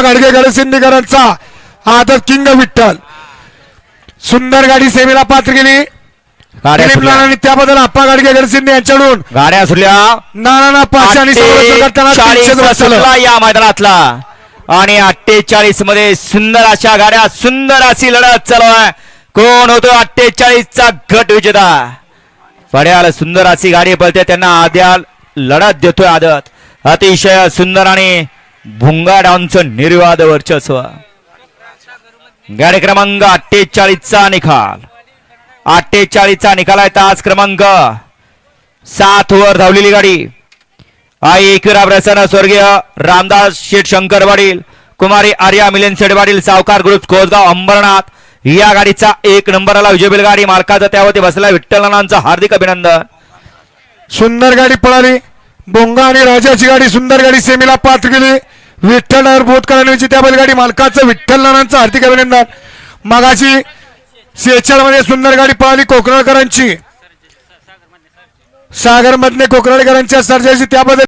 आप्पा गाडगे गडसिंदीकरांचा आदत किंग विठ्ठल. सुंदर गाडी सेमीला पात्र गेली नानांनी त्याबद्दल आप्पा गाडगे गडसिंदी यांच्याकडून. गाड्या सुटल्या. नाना पाचशे आणि. या मैदानातला. आणि अठ्ठेचाळीसमध्ये सुंदर अशा गाड्या सुंदर अशी लढत चालू आहे. कोण होतो अठ्ठेचाळीस चा गट विजेता? पड्याला सुंदर अशी गाडी पळते त्यांना आद्या लढत देतोय आदत. अतिशय सुंदर आणि भुंगाडांचं निर्वाद वर्चस्व. गाडी क्रमांक अठ्ठेचाळीसचा निकाल. अठ्ठेचाळीसचा निकाल आहे तास क्रमांक सात वर धावलेली गाडी. आई एकविरा प्रसन्न स्वर्गीय रामदास शेठ शंकर पाटील कुमारी आर्या मिलन शेठ पाटील सावकार ग्रुप कोसगाव अंबरनाथ या गाडीचा एक नंबरला विजय गाडी मालकाचा त्यावरती बसला विठ्ठलनांचं हार्दिक अभिनंदन. सुंदर गाडी पळाली. बोंगा आणि राजाची गाडी सुंदर गाडी सेमीला पात्र गेली विठ्ठल बोधकरांची त्या बैलगाडी मालकाचं विठ्ठल नानांचं हार्दिक अभिनंदन. मागाची सेचलमध्ये सुंदर गाडी पळाली कोकणकरांची सागर मधले कोकणकरांच्या सर्जाची त्याबद्दल